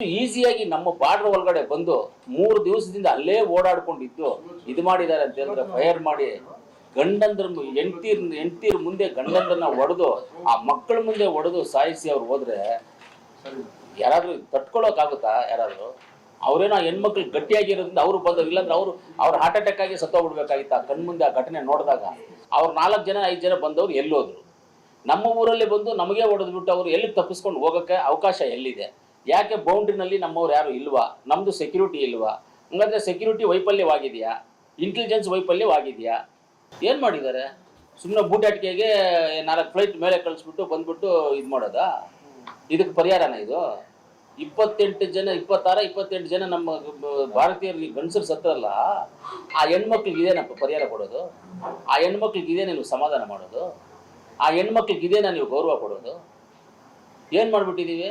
ಈಸಿಯಾಗಿ ನಮ್ಮ ಬಾರ್ಡರ್ ಒಳಗಡೆ ಬಂದು ಮೂರು ದಿವಸದಿಂದ ಅಲ್ಲೇ ಓಡಾಡ್ಕೊಂಡಿದ್ದು ಇದು ಮಾಡಿದ್ದಾರೆ ಅಂತ ಹೇಳಿದ್ರೆ ಫೈರ್ ಮಾಡಿ ಗಂಡಂದ್ರ ಹೆಂಡ್ತೀರ್ ಹೆಂಡ್ತೀರ್ ಮುಂದೆ ಗಂಡಂದ್ರನ್ನ ಒಡೆದು ಆ ಮಕ್ಕಳ ಮುಂದೆ ಒಡೆದು ಸಾಯಿಸಿ ಅವ್ರು ಹೋದ್ರೆ ಯಾರಾದ್ರೂ ತಟ್ಕೊಳ್ಳೋಕ್ಕಾಗುತ್ತಾ ಯಾರಾದ್ರೂ? ಅವ್ರೇನೋ ಆ ಹೆಣ್ಮಕ್ಳು ಗಟ್ಟಿಯಾಗಿರೋದ್ರಿಂದ ಅವ್ರು ಬಂದವ್ರು ಇಲ್ಲಾಂದ್ರೆ ಅವರು ಅವ್ರು ಹಾರ್ಟ್ ಅಟ್ಯಾಕ್ ಆಗಿ ಸತ್ತೋಗ್ಬಿಡ್ಬೇಕಾಗಿತ್ತ ಕಣ್ಮುಂದೆ ಆ ಘಟನೆ ನೋಡಿದಾಗ? ಅವ್ರು ನಾಲ್ಕು ಜನ, ಐದು ಜನ ಬಂದವ್ರು ಎಲ್ಲೋದ್ರು. ನಮ್ಮ ಊರಲ್ಲಿ ಬಂದು ನಮಗೆ ಹೊಡೆದ್ಬಿಟ್ಟು ಅವ್ರು ಎಲ್ಲಿ ತಪ್ಪಿಸ್ಕೊಂಡು ಹೋಗೋಕ್ಕೆ ಅವಕಾಶ ಎಲ್ಲಿದೆ? ಯಾಕೆ ಬೌಂಡ್ರಿನಲ್ಲಿ ನಮ್ಮವ್ರು ಯಾರು ಇಲ್ವಾ? ನಮ್ಮದು ಸೆಕ್ಯೂರಿಟಿ ಇಲ್ವಾ? ಹಂಗಂದ್ರೆ ಸೆಕ್ಯೂರಿಟಿ ವೈಫಲ್ಯವಾಗಿದೆಯಾ? ಇಂಟೆಲಿಜೆನ್ಸ್ ವೈಫಲ್ಯವಾಗಿದೆಯಾ? ಏನು ಮಾಡಿದ್ದಾರೆ? ಸುಮ್ಮನೆ ಬೂಟಾಟಿಕೆಗೆ ನಾಲ್ಕು ಫ್ಲೈಟ್ ಮೇಲೆ ಕಳಿಸ್ಬಿಟ್ಟು ಬಂದ್ಬಿಟ್ಟು ಇದು ಮಾಡೋದಾ? ಇದಕ್ಕೆ ಪರಿಹಾರನ ಇದು? ಇಪ್ಪತ್ತೆಂಟು ಜನ, ಇಪ್ಪತ್ತಾರ, ಇಪ್ಪತ್ತೆಂಟು ಜನ ನಮ್ಮ ಭಾರತೀಯರು ಗಂಡಸರು ಸತ್ತರಲ್ಲ ಆ ಹೆಣ್ಮಕ್ಳಿಗೆ ಇದೇನಪ್ಪ ಪರಿಹಾರ ಕೊಡೋದು? ಆ ಹೆಣ್ಮಕ್ಳಿಗೆ ಇದೇನ ನೀವು ಸಮಾಧಾನ ಮಾಡೋದು? ಆ ಹೆಣ್ಮಕ್ಳಿಗೆ ಇದೇನ ನೀವು ಗೌರವ ಕೊಡೋದು? ಏನು ಮಾಡ್ಬಿಟ್ಟಿದೀವಿ?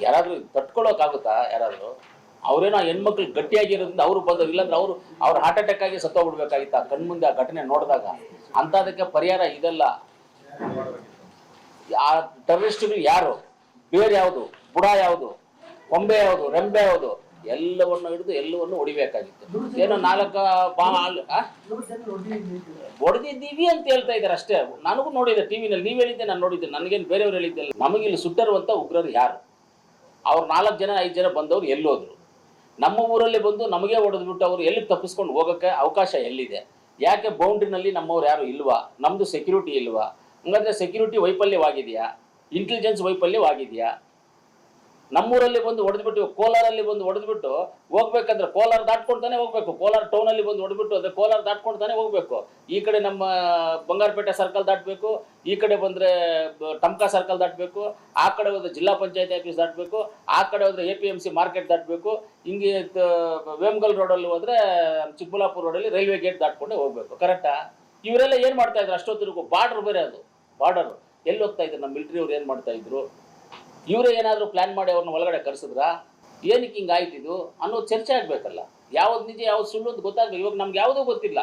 ಯಾರಾದ್ರೂ ತಟ್ಕೊಳ್ಳೋಕ್ಕಾಗುತ್ತಾ ಯಾರಾದರೂ? ಅವರೇನೋ ಆ ಹೆಣ್ಮಕ್ಳು ಗಟ್ಟಿಯಾಗಿರೋದ್ರಿಂದ ಅವರು ಬಂದ್ರು ಇಲ್ಲಾಂದ್ರೆ ಅವರು ಅವ್ರು ಹಾರ್ಟ್ ಅಟ್ಯಾಕ್ ಆಗಿ ಸತ್ತೋಗ್ಬಿಡ್ಬೇಕಾಗಿತ್ತ ಕಣ್ಮುಂದೆ ಆ ಘಟನೆ ನೋಡಿದಾಗ? ಅಂಥದಕ್ಕೆ ಪರಿಹಾರ ಇದೆಲ್ಲ. ಆ ಟೆರರಿಸ್ಟ್ಗಳು ಯಾರು? ಬೇರೆ ಯಾವುದು? ಬುಡ ಯಾವುದು? ಕೊಂಬೆ ಯಾವುದು? ರೆಂಬೆ ಯಾವುದು? ಎಲ್ಲವನ್ನು ಹಿಡಿದು ಎಲ್ಲವನ್ನು ಹೊಡಿಬೇಕಾಗಿತ್ತು. ಏನೋ ನಾಲ್ಕು ಬಾ? ಹೊಡೆದಿದ್ದೀವಿ ಅಂತ ಹೇಳ್ತಾ ಇದ್ದಾರೆ ಅಷ್ಟೇ. ನನಗೂ ನೋಡಿದೆ ಟಿವಿನಲ್ಲಿ ನೀವು ಹೇಳಿದ್ದೆ ನಾನು ನೋಡಿದ್ದೆ. ನನಗೇನು ಬೇರೆಯವ್ರು ಹೇಳಿದ್ದಿಲ್ಲ ನಮಗಿಲ್ಲಿ ಸುಟ್ಟರುವಂತ ಉಗ್ರರು ಯಾರು? ಅವ್ರು ನಾಲ್ಕು ಜನ ಐದು ಜನ ಬಂದವರು ಎಲ್ಲೋದ್ರು. ನಮ್ಮ ಊರಲ್ಲಿ ಬಂದು ನಮಗೆ ಹೊಡೆದ್ಬಿಟ್ಟು ಅವ್ರು ಎಲ್ಲಿ ತಪ್ಪಿಸ್ಕೊಂಡು ಹೋಗೋಕ್ಕೆ ಅವಕಾಶ ಎಲ್ಲಿದೆ? ಯಾಕೆ ಬೌಂಡ್ರಿನಲ್ಲಿ ನಮ್ಮವ್ರು ಯಾರು ಇಲ್ವಾ? ನಮ್ಮದು ಸೆಕ್ಯೂರಿಟಿ ಇಲ್ವಾ? ಹಂಗಂದ್ರೆ ಸೆಕ್ಯೂರಿಟಿ ವೈಫಲ್ಯವಾಗಿದೆಯಾ? ಇಂಟೆಲಿಜೆನ್ಸ್ ವೈಫಲ್ಯವಾಗಿದೆಯಾ? ನಮ್ಮೂರಲ್ಲಿ ಬಂದು ಹೊಡೆದ್ಬಿಟ್ಟು, ಕೋಲಾರಲ್ಲಿ ಬಂದು ಹೊಡೆದ್ಬಿಟ್ಟು ಹೋಗ್ಬೇಕಂದ್ರೆ ಕೋಲಾರ ದಾಟ್ಕೊಂಡ್ತಾನೆ ಹೋಗ್ಬೇಕು. ಕೋಲಾರ ಟೌನಲ್ಲಿ ಬಂದು ಹೊಡೆದ್ಬಿಟ್ಟು ಅದೇ ಕೋಲಾರ ದಾಟ್ಕೊಂಡ್ತಾನೆ ಹೋಗ್ಬೇಕು. ಈ ಕಡೆ ನಮ್ಮ ಬಂಗಾರಪೇಟೆ ಸರ್ಕಲ್ ದಾಟಬೇಕು, ಈ ಕಡೆ ಬಂದರೆ ಟಮ್ಕಾ ಸರ್ಕಲ್ ದಾಟಬೇಕು, ಆ ಕಡೆ ಹೋದ್ರೆ ಜಿಲ್ಲಾ ಪಂಚಾಯತಿ ಆಫೀಸ್ ದಾಟಬೇಕು, ಆ ಕಡೆ ಹೋದ್ರೆ A P M C market ದಾಟಬೇಕು, ಹಿಂಗೆ ವೇಮಗಲ್ ವೇಮಗಲ್ ರೋಡಲ್ಲಿ ಹೋದ್ರೆ ಚಿಕ್ಕಬಳ್ಳಾಪುರ ರೋಡಲ್ಲಿ ರೈಲ್ವೆ ಗೇಟ್ ದಾಟ್ಕೊಂಡೆ ಹೋಗ್ಬೇಕು. ಕರೆಕ್ಟಾ ಇವರೆಲ್ಲ ಏನು ಮಾಡ್ತಾ ಇದ್ರು? ಅಷ್ಟೊತ್ತಿಗೂ ಬಾರ್ಡರ್ ಬೇರೆ ಅದು. ಬಾರ್ಡರ್ ಎಲ್ಲಿ ಹೋಗ್ತಾ ಇದ್ರು? ನಮ್ಮ ಮಿಲಿಟರಿ ಅವ್ರು ಏನು ಮಾಡ್ತಾ ಇದ್ರು? ಇವರೇ ಏನಾದರೂ ಪ್ಲ್ಯಾನ್ ಮಾಡಿ ಅವ್ರನ್ನ ಒಳಗಡೆ ಕರೆಸಿದ್ರಾ? ಏನಕ್ಕೆ ಹಿಂಗೆ ಆಯ್ತಿದು ಇದು? ಅನ್ನೋದು ಚರ್ಚೆ ಆಗಬೇಕಲ್ಲ. ಯಾವ್ದು ನಿಜ, ಯಾವ್ದು ಸುಳ್ಳು ಅಂತ ಗೊತ್ತಾಗಬೇಕು ಇವಾಗ ನಮ್ಗೆ ಯಾವುದೂ ಗೊತ್ತಿಲ್ಲ.